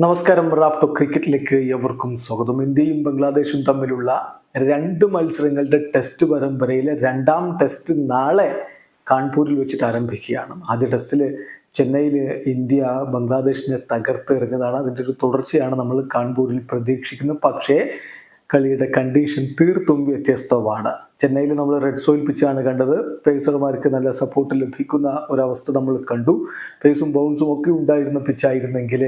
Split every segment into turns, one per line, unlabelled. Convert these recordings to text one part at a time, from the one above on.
നമസ്കാരം റാഫ്റ്റോ ക്രിക്കറ്റിലേക്ക് എവർക്കും സ്വാഗതം. ഇന്ത്യയും ബംഗ്ലാദേശും തമ്മിലുള്ള രണ്ട് മത്സരങ്ങളുടെ ടെസ്റ്റ് പരമ്പരയിലെ രണ്ടാം ടെസ്റ്റ് നാളെ കാൺപൂരിൽ വെച്ചിട്ട് ആരംഭിക്കുകയാണ്. ആദ്യ ടെസ്റ്റിൽ ചെന്നൈയിൽ ഇന്ത്യ ബംഗ്ലാദേശിനെ തകർത്ത് എറിഞ്ഞതാണ്. അതിന്റെ ഒരു തുടർച്ചയാണ് നമ്മൾ കാൺപൂരിൽ പ്രതീക്ഷിക്കുന്നത്. പക്ഷേ കളിയുടെ കണ്ടീഷൻ തീർത്തും വ്യത്യസ്തമാണ്. ചെന്നൈയിൽ നമ്മൾ റെഡ് സോയിൽ പിച്ചാണ് കണ്ടത്. പേസർമാർക്ക് നല്ല സപ്പോർട്ട് ലഭിക്കുന്ന ഒരവസ്ഥ നമ്മൾ കണ്ടു. പേസും ബൗൺസും ഒക്കെ ഉണ്ടായിരുന്ന പിച്ചായിരുന്നെങ്കിൽ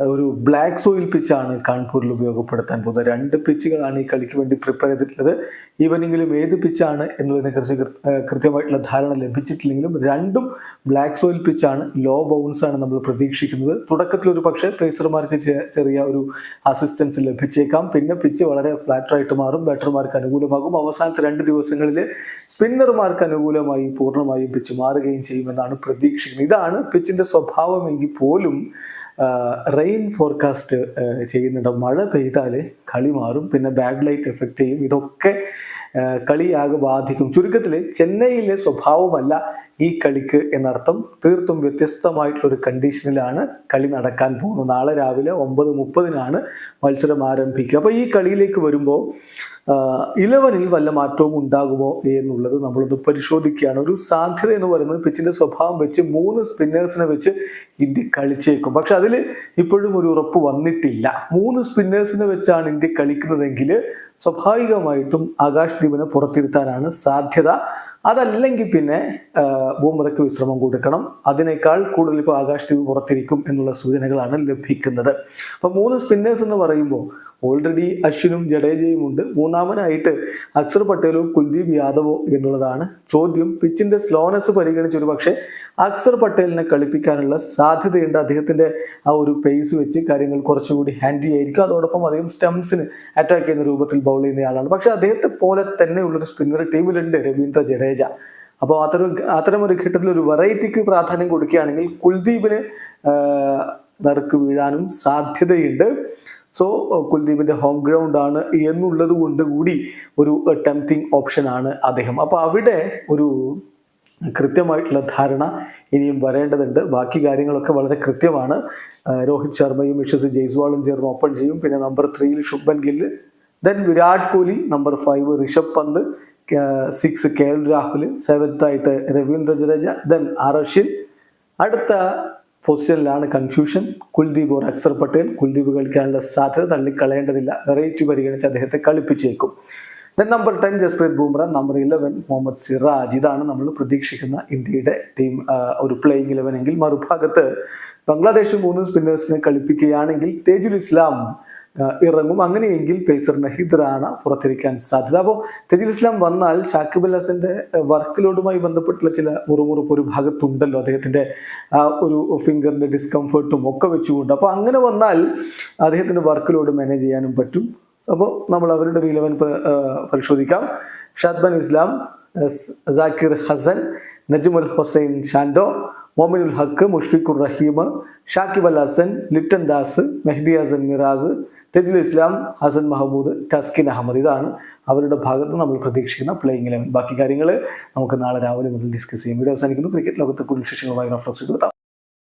ഒരു ബ്ലാക്ക് സോയിൽ പിച്ചാണ് കാൺപൂരിൽ ഉപയോഗപ്പെടുത്താൻ പോകുന്നത്. രണ്ട് പിച്ചുകളാണ് ഈ കളിക്ക് വേണ്ടി പ്രിപ്പയർ ചെയ്തിട്ടുള്ളത്. ഈവനിങ്ങിലും ഏത് പിച്ചാണ് എന്നുള്ളതിനെ കുറിച്ച് കൃ- കൃത്യമായിട്ടുള്ള ധാരണ ലഭിച്ചിട്ടില്ലെങ്കിലും രണ്ടും ബ്ലാക്ക് സോയിൽ പിച്ചാണ് ലോ ബൗൺസ് ആണ് നമ്മൾ പ്രതീക്ഷിക്കുന്നത്. തുടക്കത്തിൽ ഒരു പക്ഷേ പേസർമാർക്ക് ചെറിയ ഒരു അസിസ്റ്റൻസ് ലഭിച്ചേക്കാം. പിന്നെ പിച്ച് വളരെ ഫ്ലാറ്റർ ആയിട്ട് മാറും ബാറ്റർമാർക്ക് അനുകൂലമാകും. അവസാനത്തെ രണ്ട് ദിവസങ്ങളിൽ സ്പിന്നർമാർക്ക് അനുകൂലമായി പൂർണമായും പിച്ച് മാറുകയും ചെയ്യുമെന്നാണ് പ്രതീക്ഷിക്കുന്നത്. ഇതാണ് പിച്ചിന്റെ സ്വഭാവമെങ്കിൽ പോലും റെയിൻ ഫോർകാസ്റ്റ് ചെയ്യുന്നുണ്ട്. മഴ പെയ്താൽ കളി മാറും. പിന്നെ ബാഡ് ലൈറ്റ് എഫക്റ്റ് ചെയ്യും. ഇതൊക്കെ കളിയാകെ ബാധിക്കും. ചുരുക്കത്തിൽ ചെന്നൈയിലെ സ്വഭാവമല്ല ഈ കളിക്ക് എന്നർത്ഥം. തീർത്തും വ്യത്യസ്തമായിട്ടുള്ള ഒരു കണ്ടീഷനിലാണ് കളി നടക്കാൻ പോകുന്നത്. നാളെ രാവിലെ ഒമ്പത് മുപ്പതിനാണ് മത്സരം ആരംഭിക്കുക. അപ്പോൾ ഈ കളിയിലേക്ക് വരുമ്പോൾ ഇലവനിൽ വല്ല മാറ്റവും ഉണ്ടാകുമോ എന്നുള്ളത് നമ്മളൊന്ന് പരിശോധിക്കുകയാണ്. ഒരു സാധ്യത എന്ന് പറയുന്നത് പിച്ചിന്റെ സ്വഭാവം വെച്ച് മൂന്ന് സ്പിന്നേഴ്സിനെ വെച്ച് ഇന്ത്യ കളിച്ചേക്കും. പക്ഷെ അതിൽ ഇപ്പോഴും ഒരു ഉറപ്പ് വന്നിട്ടില്ല. മൂന്ന് സ്പിന്നേഴ്സിനെ വെച്ചാണ് ഇന്ത്യ കളിക്കുന്നതെങ്കിൽ സ്വാഭാവികമായിട്ടും ആകാശ് ദീപിനെ പുറത്തിരുത്താനാണ് സാധ്യത. അതല്ലെങ്കിൽ പിന്നെ ബോംബറക്ക് വിശ്രമം കൊടുക്കണം. അതിനേക്കാൾ കൂടുതൽ ഇപ്പോൾ ആകാശ് ടീം പുറത്തിരിക്കും എന്നുള്ള സൂചനകളാണ് ലഭിക്കുന്നത്. അപ്പോൾ മൂന്ന് സ്പിന്നേഴ്സ് എന്ന് പറയുമ്പോൾ ഓൾറെഡി അശ്വിനും ജഡേജയും ഉണ്ട്. മൂന്നാമനായിട്ട് അക്സർ പട്ടേലോ കുൽദീപ് യാദവോ എന്നുള്ളതാണ് ചോദ്യം. പിച്ചിന്റെ സ്ലോനസ് പരിഗണിച്ച് ഒരു പക്ഷേ അക്സർ പട്ടേലിനെ കളിപ്പിക്കാനുള്ള സാധ്യതയുണ്ട്. അദ്ദേഹത്തിന്റെ ആ ഒരു പേസ് വെച്ച് കാര്യങ്ങൾ കുറച്ചുകൂടി ഹാൻഡി ആയിരിക്കും. അതോടൊപ്പം അദ്ദേഹം സ്റ്റംസിന് അറ്റാക്ക് ചെയ്യുന്ന രൂപത്തിൽ ബൗൾ ചെയ്യുന്നയാളാണ് പക്ഷെ അദ്ദേഹത്തെ പോലെ തന്നെയുള്ളൊരു സ്പിന്നർ ടീമിലുണ്ട് രവീന്ദ്ര ജഡേജ. അപ്പോൾ അത്തരം അത്തരം ഒരു ഘട്ടത്തിൽ ഒരു വെറൈറ്റിക്ക് പ്രാധാന്യം കൊടുക്കുകയാണെങ്കിൽ കുൽദീപിന് നറുക്ക് വീഴാനും സാധ്യതയുണ്ട്. സോ കുൽദീപിന്റെ ഹോം ഗ്രൗണ്ട് ആണ് എന്നുള്ളത് കൊണ്ട് കൂടി ഒരു ടെംപ്റ്റിംഗ് ഓപ്ഷൻ ആണ് അദ്ദേഹം. അപ്പോൾ അവിടെ ഒരു കൃത്യമായിട്ടുള്ള ധാരണ ഇനിയും വരേണ്ടതുണ്ട്. ബാക്കി കാര്യങ്ങളൊക്കെ വളരെ കൃത്യമാണ്. രോഹിത് ശർമ്മയും യശസ് ജയ്സ്വാളും ചേർന്ന് ഓപ്പൺ ചെയ്യും. പിന്നെ നമ്പർ ത്രീയിൽ Shubman Gill then Virat Kohli number five Rishabh Pant six K L Rahul seventh ആയിട്ട് രവീന്ദ്ര ജഡേജ ദെൻ ആർ അടുത്ത പൊസിഷനിലാണ് കൺഫ്യൂഷൻ കുൽദീപ് ഓർ അക്സർ പട്ടേൽ. കുൽദീപ് കളിക്കാനുള്ള സാധ്യത തള്ളിക്കളയേണ്ടതില്ല. വെറൈറ്റി പരിഗണിച്ച് അദ്ദേഹത്തെ കളിപ്പിച്ചേക്കും. Then number ten Jasprit Bumrah. Number eleven Mohammed Siraj. ഇതാണ് നമ്മൾ പ്രതീക്ഷിക്കുന്ന ഇന്ത്യയുടെ ടീം ഒരു പ്ലേയിങ് ഇലവൻ എങ്കിൽ മറുഭാഗത്ത് ബംഗ്ലാദേശ് മൂന്ന് സ്പിന്നേഴ്സിനെ കളിപ്പിക്കുകയാണെങ്കിൽ തേജുൽ ഇസ്ലാം ഇറങ്ങും. അങ്ങനെയെങ്കിൽ പേസർ നഹിദ്റാണ് പുറത്തിരിക്കാൻ സാധ്യത. അപ്പോൾ തെജിൽ ഇസ്ലാം വന്നാൽ ഷാക്കിബ് അൽ ഹസന്റെ വർക്ക് ലോഡുമായി ബന്ധപ്പെട്ടുള്ള ചില മുറുമുറുപ്പ് ഒരു ഭാഗത്തുണ്ടല്ലോ. അദ്ദേഹത്തിന്റെ ആ ഒരു ഫിംഗറിന്റെ ഡിസ്കംഫേർട്ടും ഒക്കെ വെച്ചുകൊണ്ട്. അപ്പോൾ അങ്ങനെ വന്നാൽ അദ്ദേഹത്തിന്റെ വർക്ക് ലോഡ് മാനേജ് ചെയ്യാനും പറ്റും. അപ്പോൾ നമ്മൾ അവരുടെ ഒരു ഇലവൻ പരിശോധിക്കാം. ഷാദ്ബൻ ഇസ്ലാം സാക്കിർ ഹസൻ നജ്മുൽ ഹുസൈൻ ഷാൻഡോ മോമിനുൽ ഹക്ക് മുഷ്ഫിഖുർ റഹീം ഷാക്കിബ് അൽ ഹസൻ ലിറ്റൻ ദാസ് മെഹ്ദി ഹസൻ മിറാസ് തെജുൽ ഇസ്ലാം ഹസൻ മഹമ്മൂദ് ടസ്കിൻ അഹമ്മദ്. ഇതാണ് അവരുടെ ഭാഗത്ത് നമ്മൾ പ്രതീക്ഷിക്കുന്ന പ്ലേയിങ് ഇലവൻ ബാക്കി കാര്യങ്ങൾ നമുക്ക് നാളെ രാവിലെ മുതൽ ഡിസ്കസ് ചെയ്യാം. വീഡിയോ അവസാനിക്കുന്നു. ക്രിക്കറ്റ് ലോകത്തെ കൂടുതൽ വിശേഷങ്ങളുമായി റഫറൻസ് കൊടുത്താം